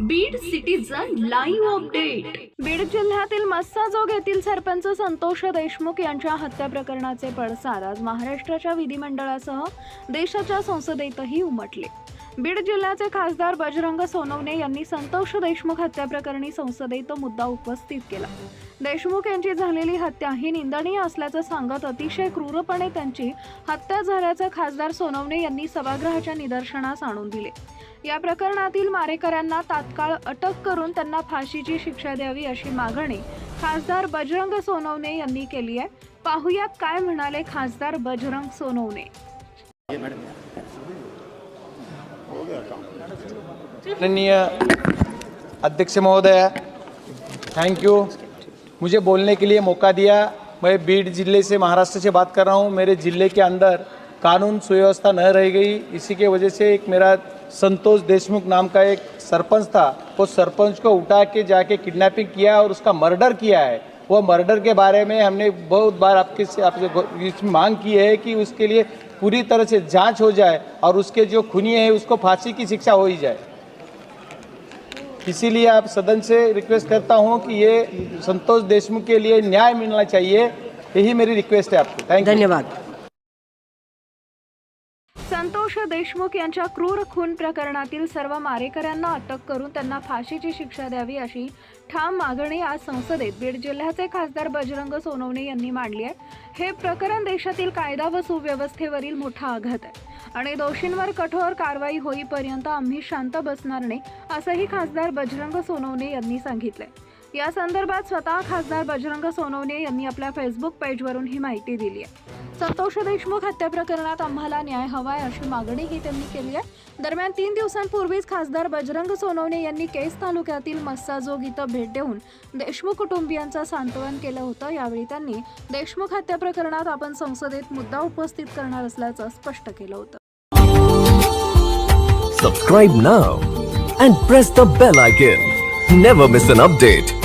Beed citizen live update Beed जिल्ह्यातील मस्साजोग येथील सरपंच संतोष देशमुख यांच्या हत्या प्रकरणाचे पडसाद आज महाराष्ट्राच्या विधिमंडळासह देशाच्या संसदेतही उमटले. बीड जिल्ह्याचे खासदार बजरंग सोनवणे यांनी संतोष देशमुख हत्या प्रकरणी संसदेत मुद्दा उपस्थित केला. देशमुख यांची झालेली हत्या ही निंदनीय असल्याचं सांगत अतिशय क्रूरपणे त्यांची हत्या झाल्याचं खासदार सोनवणे यांनी सभागृहाच्या निदर्शनास आणून दिले. या प्रकरणातील मारेकऱ्यांना तात्काळ अटक करून त्यांना फाशीची शिक्षा द्यावी अशी मागणी खासदार बजरंग सोनवणे यांनी केली आहे. पाहूया काय म्हणाले खासदार बजरंग सोनवणे. माननीय अध्यक्ष महोदय थैंक यू मुझे बोलने के लिए मौका दिया। मैं बीड जिले से महाराष्ट्र से बात कर रहा हूँ। मेरे ज़िले के अंदर कानून सुव्यवस्था न रह गई। इसी के वजह से एक मेरा संतोष देशमुख नाम का एक सरपंच था, वो सरपंच को उठा के जाके किडनैपिंग किया और उसका मर्डर किया है। वो मर्डर के बारे में हमने बहुत बार आपके से आपसे इसमें मांग की है कि उसके लिए पूरी तरह से जाँच हो जाए और उसके जो खूनी है, उसको फांसी की शिक्षा हो ही जाए। इसीलिए आप सदन से रिक्वेस्ट करता हूँ कि ये संतोष देशमुख के लिए न्याय मिलना चाहिए। यही मेरी रिक्वेस्ट है आपको। थैंक धन्यवाद। संतोष देशमुख यांच्या क्रूर खून प्रकरणातील सर्व मारेकऱ्यांना अटक करून त्यांना फाशीची शिक्षा द्यावी अशी ठाम मागणी आज संसदेत. बीड जिल्ह्याचे खासदार बजरंग सोनवणे यांनी मांडली आहे. हे प्रकरण देशातील कायदा व सुव्यवस्थेवरील मोठा आघात आहे. आणि दोषींवर कठोर कारवाई होईपर्यंत आम्ही शांत बसणार नाही असंही खासदार बजरंग सोनवणे यांनी सांगितलंय. या संदर्भात स्वतः खासदार बजरंग सोनवणे यांनी आपल्या फेसबुक पेजवरून ही माहिती दिली आहे. संतोष देशमुख हत्या प्रकरणात आम्हाला न्याय हवाय अशी मागणीही त्यांनी केली आहे दरम्यान तीन दिवसांपूर्वीच खासदार बजरंग सोनवणे यांनी केस तालुक्यातील मस्साजोग इथं भेट देऊन देशमुख कुटुंबियांचं सांत्वन केलं होतं यावेळी त्यांनी देशमुख हत्या प्रकरणात आपण संसदेत मुद्दा उपस्थित करणार असल्याचं स्पष्ट केलं होतं Subscribe now and press the bell icon. Never miss an update.